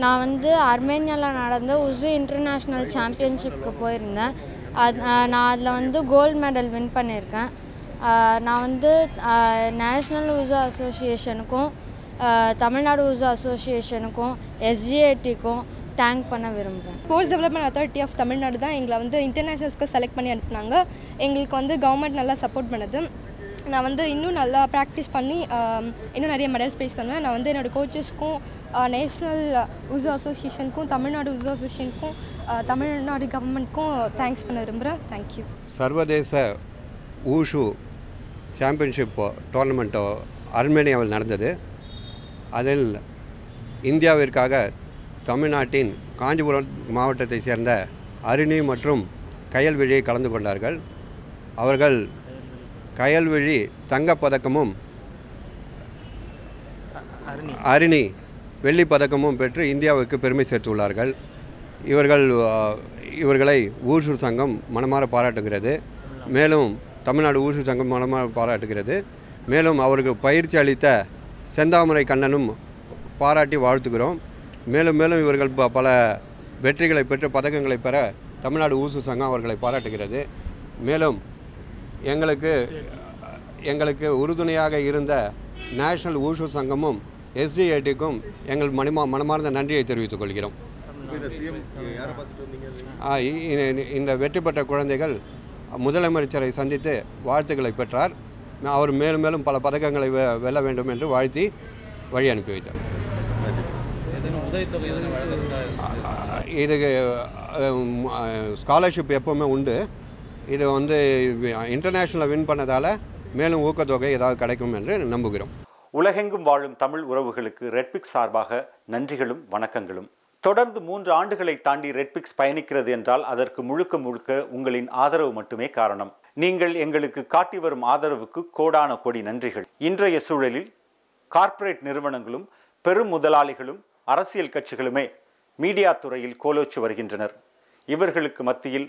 நான் வந்து அர்மேனியாவில் நடந்த உசு இன்டர்நேஷ்னல் சாம்பியன்ஷிப்க்கு போயிருந்தேன். அது நான் அதில் வந்து கோல்டு மெடல் வின் பண்ணியிருக்கேன். நான் வந்து நேஷ்னல் உசு அசோசியேஷனுக்கும் தமிழ்நாடு உசு அசோசியேஷனுக்கும் எஸ்ஜிஏடிக்கும் தேங்க் பண்ண விரும்புகிறேன் sports development authority of Tamil Nadu தான் எங்களை வந்து இன்டர்நேஷ்னல்ஸ்க்கு செலக்ட் பண்ணி அனுப்புனாங்க. எங்களுக்கு வந்து கவர்மெண்ட் நல்லா சப்போர்ட் பண்ணுது. நான் வந்து இன்னும் நல்லா ப்ராக்டிஸ் பண்ணி இன்னும் நிறைய மெடல்ஸ் ப்ரைஸ் பண்ணுவேன். நான் வந்து என்னோடய கோச்சஸ்க்கும் நேஷ்னல் உசு அசோசியேஷனுக்கும் தமிழ்நாடு உசு அசோசியேஷனுக்கும் தமிழ்நாடு கவர்மெண்ட்க்கும் தேங்க்ஸ் பண்ண விரும்புகிறேன் தேங்க்யூ சர்வதேச ஊஷு சாம்பியன்ஷிப்போ டோர்னமெண்ட்டோ அர்மேனியாவில் நடந்தது. அதில் இந்தியாவிற்காக தமிழ்நாட்டின் காஞ்சிபுரம் மாவட்டத்தை சேர்ந்த அருணி மற்றும் கயல்விழி கலந்து கொண்டார்கள். அவர்கள் கயல்விழி தங்கப்பதக்கமும் அருணி வெள்ளிப் பதக்கமும் பெற்று இந்தியாவுக்கு பெருமை சேர்த்துள்ளார்கள். இவர்கள் இவர்களை ஊஷு சங்கம் மனமாற பாராட்டுகிறது. மேலும் தமிழ்நாடு ஊஷு சங்கம் மனமாற பாராட்டுகிறது. மேலும் அவருக்கு பயிற்சி அளித்த செந்தாமரை கண்ணனும் பாராட்டி வாழ்த்துகிறோம். மேலும் மேலும் இவர்கள் ப- பல வெற்றிகளை பெற்று பதக்கங்களை பெற தமிழ்நாடு ஊசு சங்கம் அவர்களை பாராட்டுகிறது. மேலும் எங்களுக்கு எங்களுக்கு உறுதுணையாக இருந்த நேஷனல் ஊஷு சங்கமும் எஸ்டிஐடிக்கும் எங்கள் மணிமா மனமார்ந்த நன்றியை தெரிவித்துக் கொள்கிறோம். இந்த வெற்றி பெற்ற குழந்தைகள் முதலமைச்சரை சந்தித்து வாழ்த்துக்களை பெற்றார். அவர் மேலும் மேலும் பல பதக்கங்களை வெ- வெல்ல வேண்டும் என்று வாழ்த்தி வழி அனுப்பி வைத்தார். இதுக்கு ஸ்காலர்ஷிப் எப்போவுமே உண்டு. இது வந்து இன்டர்நேஷ்னலில் வின் பண்ணதால் மேலும் ஊக்கத்தொகை ஏதாவது கிடைக்கும் என்று நம்புகிறோம். உலகெங்கும் வாழும் தமிழ் உறவுகளுக்கு ரெட்பிக்ஸ் சார்பாக நன்றிகளும் வணக்கங்களும். தொடர்ந்து மூன்று ஆண்டுகளை தாண்டி ரெட்பிக்ஸ் பயணிக்கிறது என்றால் அதற்கு முழுக்க முழுக்க உங்களின் ஆதரவு மட்டுமே காரணம். நீங்கள் எங்களுக்கு காட்டி வரும் ஆதரவுக்கு கோடான கோடி நன்றிகள். இன்றைய சூழலில் கார்ப்பரேட் நிறுவனங்களும் பெரும் முதலாளிகளும் அரசியல் கட்சிகளுமே மீடியா துறையில் கோலோச்சு வருகின்றனர். இவர்களுக்கு மத்தியில்